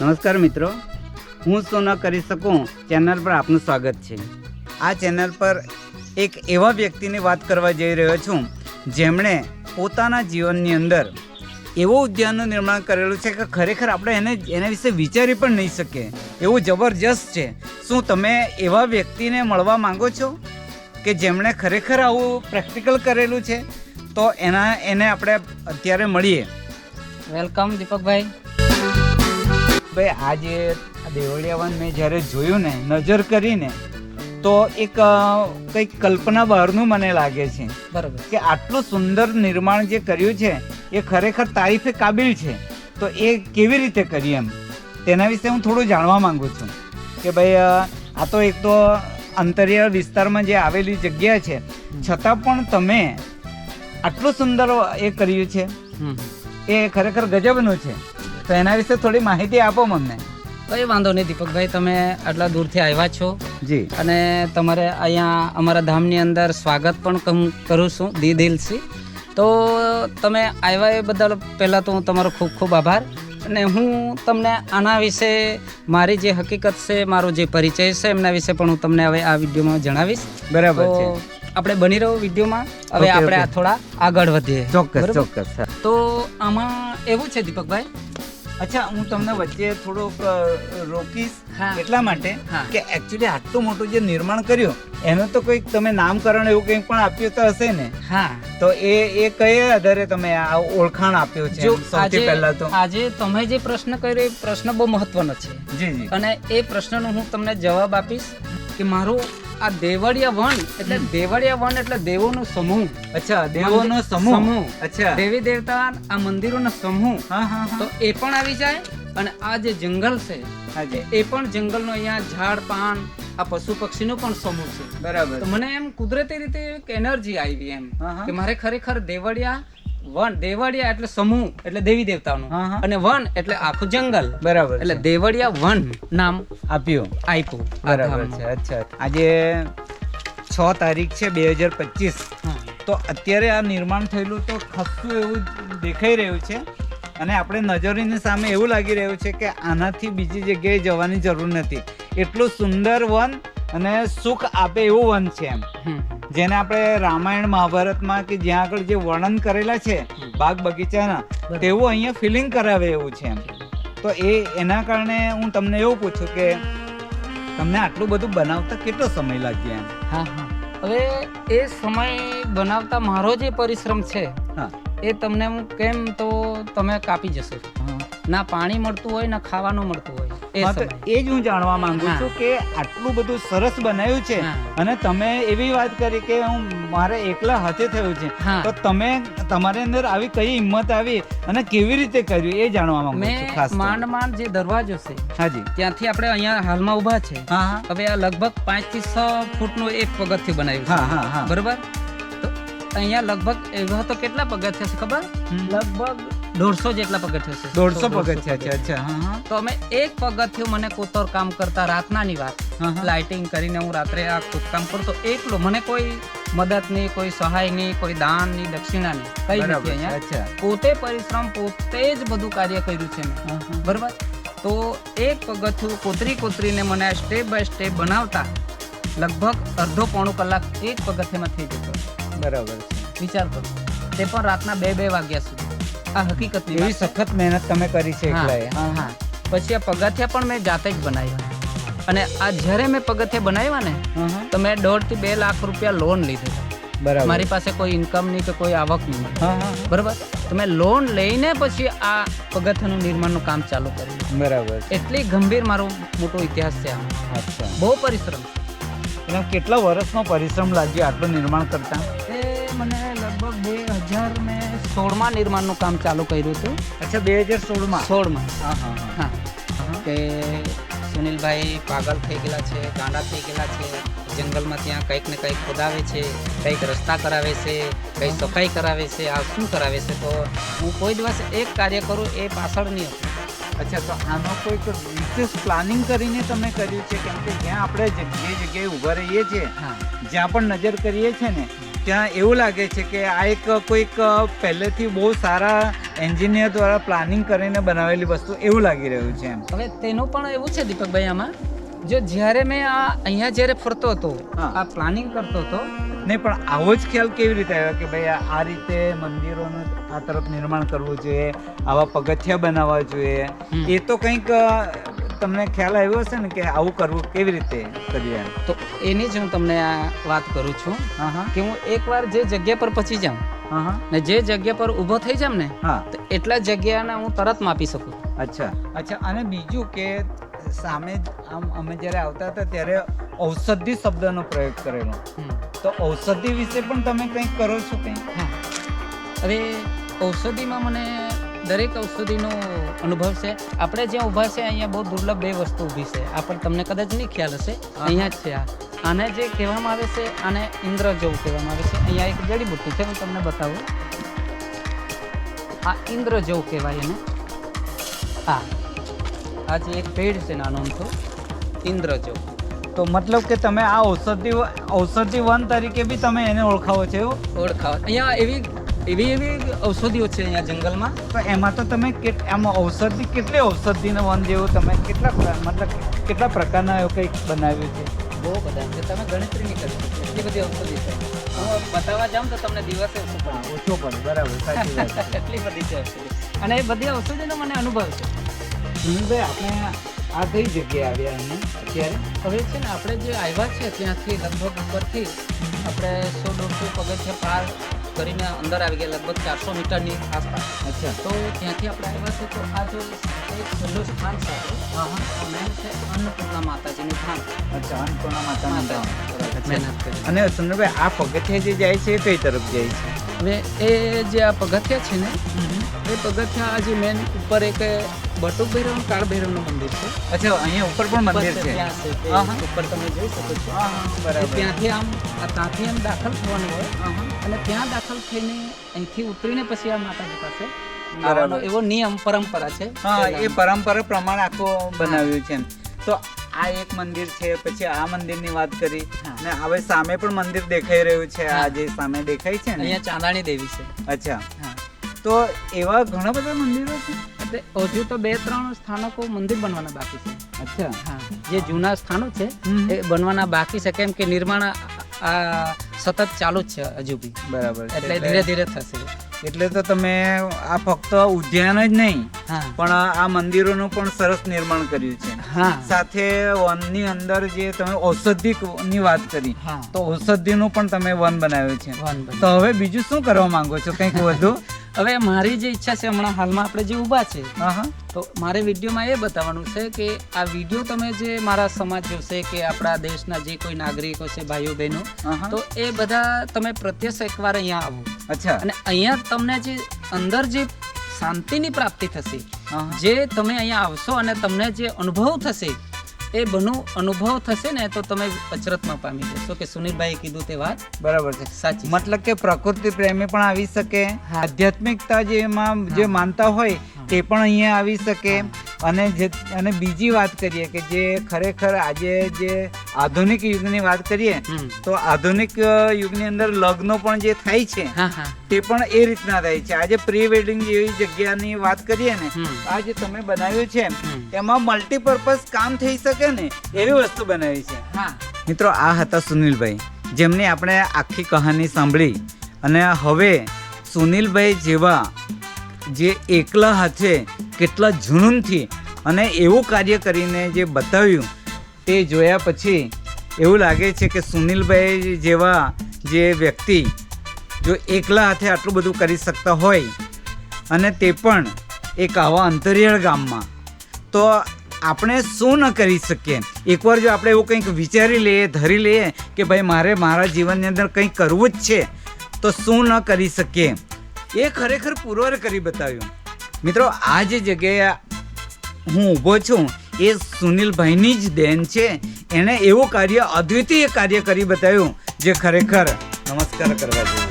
નમસ્કાર મિત્રો, હું શું ન કરી શકું? ચેનલ પર આપનું સ્વાગત છે. આ ચેનલ પર એક એવા વ્યક્તિની વાત કરવા જઈ રહ્યો છું, જેમણે પોતાના જીવનની અંદર એવો ઉદ્યાનનું નિર્માણ કરેલું છે કે ખરેખર આપણે એને, એના વિશે વિચારી પણ નહીં શકીએ. એવું જબરજસ્ત છે. શું તમે એવા વ્યક્તિને મળવા માંગો છો કે જેમણે ખરેખર આવું પ્રેક્ટિકલ કરેલું છે? તો એના, એને આપણે અત્યારે મળીએ. વેલકમ દીપકભાઈ. ભાઈ આજે દેવળિયા વન મેં જ્યારે જોયું ને નજર કરીને તો એક કંઈક કલ્પના બહારનું મને લાગે છે બરાબર. કે આટલું સુંદર નિર્માણ જે કર્યું છે એ ખરેખર તારીફે કાબિલ છે. તો એ કેવી રીતે કરી એમ? તેના વિશે હું થોડું જાણવા માંગુ છું કે ભાઈ આ તો એક તો અંતરિયાળ વિસ્તારમાં જે આવેલી જગ્યા છે છતાં પણ તમે આટલું સુંદર એ કર્યું છે. એ ખરેખર ગજબનું છે? તો એના વિશે થોડી માહિતી આપો મને. કઈ વાંધો નહીં દીપકભાઈ તમે આટલા દૂરથી આવ્યા છો. જી. અને તમારે અહીંયા અમારા ધામની અંદર સ્વાગત પણ કરું છું દી દિલથી. તો તમે આવ્યા એ બદલ પહેલાં તો હું તમારો ખૂબ ખૂબ આભાર. અને હું તમને આના વિશે મારી જે હકીકત છે મારો જે પરિચય છે એમના વિશે પણ હું તમને હવે આ વિડીયોમાં જણાવીશ. બરાબર છે. આપણે બની રહો વિડીયોમાં. હવે આપણે આ થોડા આગળ વધીએ. ચોક્કસ ચોક્કસ તો આમાં એવું છે દીપકભાઈ અચ્છા હું તમને વચ્ચે થોડુંક રોકીશ. એટલા માટે કે એકચ્યુઅલી આટલું મોટું જે નિર્માણ કર્યું એનું તો કોઈક તમે નામકરણ એવું કંઈક પણ આપ્યું તો હશે ને? હા. તો એ એ કયા આધારે તમે આ ઓળખાણ આપ્યું છે સૌથી પહેલા તો? આજે તમે જે પ્રશ્ન કર્યો એ પ્રશ્ન બહુ મહત્વનો છે. જી જી. અને એ પ્રશ્નનો હું તમને જવાબ આપીશ. કે મારું આ દેવળિયા વન એટલે દેવળિયા વન એટલે દેવોનો સમૂહ. અચ્છા દેવોનો સમૂહ. સમૂહ. અચ્છા. દેવી દેવતા આ મંદિરોનો સમૂહ. હા હા તો એ પણ આવી જાય અને આ જે જંગલ છે એ પણ જંગલનો અહીંયા ઝાડ પાન આ પશુ પક્ષીનો પણ સમૂહ છે. બરાબર. તો મને એમ કુદરતી રીતે એક એનર્જી આવી એમ. કે મારે ખરેખર દેવળિયા વન દેવળિયા એટલે સમૂહ એટલે દેવી દેવતાનું. અને વન એટલે આખું જંગલ. બરાબર એટલે. દેવળિયા વન નામ આપ્યું આપ્યું. બરાબર છે. અચ્છા આજે છ તારીખ છે બે હજાર પચીસ. તો અત્યારે આ નિર્માણ થયેલું તો ખસ્તું એવું દેખાઈ રહ્યું છે. અને આપણે નજરની સામે એવું લાગી રહ્યું છે કે આનાથી બીજી જગ્યાએ જવાની જરૂર નથી. એટલું સુંદર વન અને સુખ આપે એવું વન છે એમ. જેને આપણે રામાયણ મહાભારતમાં કે જ્યાં આગળ જે વર્ણન કરેલા છે બાગ બગીચાના તેવું અહીંયા ફિલિંગ કરાવે એવું છે એમ. તો એ એના કારણે હું તમને એવું પૂછું કે તમને આટલું બધું બનાવતા કેટલો સમય લાગ્યો એમ? હા હા. હવે એ સમય બનાવતા મારો જે પરિશ્રમ છે હા. એ તમને હું કેમ તો તમે કાપી જશો. ના પાણી મળતું હોય ના ખાવાનું મળતું હોય. હા, તો એ જ હું જાણવા માંગુ છું કે આટલું બધું સરસ બનાવ્યું છે અને તમે એવી વાત કરી કે હું મારે એકલા હાથે થયું છે. તો તમે તમારી અંદર આવી કઈ હિંમત આવી અને કેવી રીતે કર્યું એ જાણવા માંગુ છું ખાસ. માંડ માંડ જે દરવાજો છે હાજી. ત્યાંથી આપણે અહીંયા હાલમાં ઊભા છે. હા હા. હવે આ લગભગ પાંચથી છ ફૂટનું એક પગથિયું બનાવ્યું હા હા હા. બરોબર? તો અહીંયા લગભગ એવા તો કેટલા પગથિયા છે ખબર? લગભગ દોઢસો જેટલા પગથિયા છે. દોઢસો પગથિયા છે અચ્છા હા તો અમે એક પગથિયું મને કોતર કામ કરતા રાતનાની વાત. લાઇટિંગ કરીને હું રાત્રે આ કામ કરતો એકલો મને કોઈ મદદ નહીં કોઈ સહાય નહીં કોઈ દાન દક્ષિણાની કઈ નથી અહીંયા. અચ્છા. પોતે પરિશ્રમ પોતે જ બધું કાર્ય કર્યું છે મેં. બરાબર? તો એક પગથિયું કોતરી કોતરીને મને સ્ટેપ બાય સ્ટેપ બનાવતા લગભગ અડધો પોણો કલાક એક પગથિયામાં થઈ જતો. બરાબર વિચાર કરો. તે પણ રાતના બે બે વાગ્યા સુધી. આ હકીકત એવી સખત મહેનત તમે કરી છે એકલાએ. હા હા. પછી આ પગથિયા પણ મેં જાતે જ બનાવ્યા. અને આ જ્યારે મેં પગથિયા બનાવ્યા ને. તો મેં દોઢથી બે લાખ રૂપિયા લોન લીધી. બરાબર. મારી પાસે કોઈ ઇન્કમ નહીં કે કોઈ આવક નહીં બરાબર? તો મેં લોન લઈને પછી આ પગથિયાનું નિર્માણનું કામ ચાલુ કર્યું. બરાબર એટલી ગંભીર મારો મોટો ઇતિહાસ છે આમ બહુ પરિશ્રમ. એટલે કેટલા વર્ષનો પરિશ્રમ લાગ્યો આટલું નિર્માણ કરતા? એ મને લગભગ બે હજાર સોળમાં નિર્માણનું કામ ચાલુ કર્યું હતું. અચ્છા બે હજાર સોળમાં? સોળમાં. હા કે સુનિલભાઈ પાગલ થઈ ગયેલા છે ગાંડા થઈ ગયેલા છે જંગલમાં ત્યાં કંઈક ને કંઈક ખોદાવે છે કંઈક રસ્તા કરાવે છે કંઈ સફાઈ કરાવે છે આ શું કરાવે છે? તો હું કોઈ દિવસ એક કાર્ય કરું એ પાછળ નહીં હતું. અચ્છા તો આનો કોઈક વિશેષ પ્લાનિંગ કરીને તમે કર્યું છે? કેમ કે જ્યાં આપણે જે જગ્યાએ ઊભા રહીએ છીએ હા. જ્યાં પણ નજર કરીએ છીએ ને ત્યાં એવું લાગે છે કે આ એક કોઈક પહેલેથી બહુ સારા એન્જિનિયર દ્વારા પ્લાનિંગ કરીને બનાવેલી વસ્તુ એવું લાગી રહ્યું છે એમ. હવે તેનું પણ એવું છે દીપકભાઈ આમાં જો જ્યારે મેં આ અહીંયા જ્યારે ફરતો હતો આ પ્લાનિંગ કરતો હતો નહીં પણ આવો જ ખ્યાલ કેવી રીતે આવ્યો કે ભાઈ આ- રીતે મંદિરોનું આ તરફ નિર્માણ કરવું જોઈએ આવા પગથિયા બનાવવા જોઈએ? એ તો કંઈક તમને ખ્યાલ આવ્યો હશે ને કે આવું કરવું કેવી રીતે કરીએ? તો એની જ હું તમને આ વાત કરું છું હા હા. કે હું એકવાર જે જગ્યા પર પહોંચી જાઉં હા હા. ને જે જગ્યા પર ઊભો થઈ જાઉં ને હા. તો એટલા જગ્યાને હું તરત માપી શકું. અચ્છા. અચ્છા અને બીજું કે સામે આમ અમે જ્યારે આવતા હતા ત્યારે ઔષધિ શબ્દનો પ્રયોગ કરેલો. તો ઔષધિ વિશે પણ તમે કંઈક કરો છો કંઈક હા. હવે ઔષધિમાં મને દરેક ઔષધિનો અનુભવ છે. આપણે જ્યાં ઊભા છે અહીંયા બહુ દુર્લભ બે વસ્તુ ઊભી છે. આ પણ તમને કદાચ નહીં ખ્યાલ હશે. અહીંયા જ છે આ. આને જે કહેવામાં આવે છે આને ઇન્દ્ર જેવું કહેવામાં આવે છે. અહીંયા એક જડીબુટ્ટી છે હું તમને બતાવું. આ ઇન્દ્ર જેવું કહેવાય એને. હા. આ જે એક પેડ છે નાનો અમથો ઇન્દ્ર જેવું. તો મતલબ કે તમે આ ઔષધિ ઔષધિ વન તરીકે બી તમે એને ઓળખાવો છો ઓળખાવો. અહીંયા એવી એવી એવી ઔષધિઓ છે અહીંયા જંગલમાં? તો એમાં તો તમે આમાં ઔષધિ કેટલી ઔષધિનો વન જેવું તમે કેટલા મતલબ કેટલા પ્રકારના એવું કંઈક બનાવ્યું છે? બહુ બધા. છે તમે ગણતરી નહીં કરી શકો. એટલી બધી ઔષધિ છે? હું બતાવવા જાઉં તો તમને દિવસે ઓછું પડે. બરાબર સાચી વાત એટલી બધી છે ઔષધિ. અને એ બધી ઔષધિનો મને અનુભવ છે. સુનિલભાઈ આપણે આ કઈ જગ્યાએ આવ્યા અહીંયા અત્યારે? હવે છે ને આપણે જે આવ્યા છે ત્યાંથી લગભગ ઉપરથી આપણે સો દોઢસો પગથિયા પાર કરીને અંદર આવી ગયા લગભગ ચારસો મીટરની આસપાસ. અચ્છા. તો ત્યાંથી આપણે આવ્યા છે તો આ જો એક છેલ્લો સ્થાન આ મેન છે અન્નપૂર્ણા માતાજીનું સ્થાન અચ્છા અન્નપૂર્ણા માતાનું મહેનત અને ચંદ્રભાઈ આ પગથિયા જે જાય છે એ કઈ તરફ જાય છે? હવે એ જે આ પગથિયા છે ને એ પગથિયા આજે મેન ઉપર એક બટુક ભૈરવ કાળ ભૈરવનું મંદિર છે. અચ્છા અહીંયા ઉપર પણ મંદિર છે. ઉપર તમે જોઈ શકો છો. બરાબર. ત્યાંથી આમ ત્યાંથી આમ દાખલ થવાનું હોય. અને ત્યાં દાખલ થઈને અહીંથી ઉતરીને પછી આ માતાજી પાસે આવવાનો એવો નિયમ પરંપરા છે. હા એ પરંપરા પ્રમાણે આખો બનાવ્યું છે તો આ એક મંદિર છે પછી આ મંદિરની વાત કરી. ને હવે સામે પણ મંદિર દેખાઈ રહ્યું છે આ જે સામે દેખાય છે ને. અહીંયા ચાંદાણી દેવી છે. અચ્છા. તો એવા ઘણા બધા મંદિરો છે? એટલે હજુ તો બે ત્રણ સ્થાનકો મંદિર બનવાના બાકી છે. અચ્છા. હા. જે જૂના સ્થાનો છે. એ બનવાના બાકી છે કેમ કે નિર્માણ આ- સતત ચાલુ જ છે હજુ બી. બરાબર. એટલે ધીરે ધીરે થશે. એટલે તો તમે આ ફક્ત ઉદ્યાન જ નહીં પણ આ મંદિરોનું પણ સરસ નિર્માણ કર્યું છે. સાથે વનની અંદર જે તમે ઔષધિની વાત કરી તો ઔષધિનું પણ તમે વન બનાવ્યું છે. તો હવે બીજું શું કરવા માંગો છો? કંઈક વધુ? હવે મારી જે ઈચ્છા છે હમણાં હાલમાં આપણે જે ઊભા છે તો મારે વિડીયોમાં એ બતાવવાનું છે કે આ વીડિયો તમે જે મારા સમાજ જોશે કે આપણા દેશના જે કોઈ નાગરિકો છે ભાઈઓ બહેનો. તો એ બધા તમે પ્રત્યક્ષ એકવાર અહીંયા આવો અચ્છા અને અહીંયા તમને જે અંદર જે શાંતિની પ્રાપ્તિ થશે. જે તમે અહીંયા આવશો અને તમને જે અનુભવ થશે એ બનો અનુભવ થશે ને તો તમે અચરતમાં પામી જશો. કે સુનિલભાઈ કીધું તે વાત? બરાબર છે. સાચી મતલબ કે પ્રકૃતિ પ્રેમી પણ આવી શકે આધ્યાત્મિકતા જે એમાં જે માનતા હોય તે પણ અહીંયા આવી શકે. અને જે અને બીજી વાત કરીએ કે જે ખરેખર આજે જે આધુનિક યુગની વાત કરીએ તો આધુનિક યુગની અંદર લગ્નો પણ જે થાય છે તે પણ એ રીતના થાય છે. આજે પ્રી વેડિંગ જેવી જગ્યાની વાત કરીએ ને આ જે તમે બનાવ્યું છે એમાં મલ્ટીપર્પઝ કામ થઈ શકે ને એવી વસ્તુ બનાવી છે. હા. મિત્રો આ હતા સુનિલભાઈ જેમની આપણે આખી કહાની સાંભળી. અને હવે સુનિલભાઈ જેવા જે એકલા હાથે કેટલા જુનૂનથી અને એવું કાર્ય કરીને જે બતાવ્યું તે જોયા પછી એવું લાગે છે કે સુનિલભાઈ જેવા જે વ્યક્તિ જો એકલા હાથે આટલું બધું કરી શકતા હોય અને તે પણ એક આવા અંતરિયાળ ગામમાં, તો આપણે શું ન કરી શકીએ? એકવાર જો આપણે એવું કંઈક વિચારી લઈએ, ધરી લઈએ કે ભાઈ મારે મારા જીવનની અંદર કંઈક કરવું જ છે, તો શું ન કરી શકીએ? એ ખરેખર પુરવાર કરી બતાવ્યું. મિત્રો આ જે જગ્યાએ હું ઊભો છું. એ સુનિલભાઈની જ દેન છે. એણે એવું કાર્ય, અદ્વિતીય કાર્ય કરી બતાવ્યું, જે ખરેખર નમસ્કાર કરવા જેવું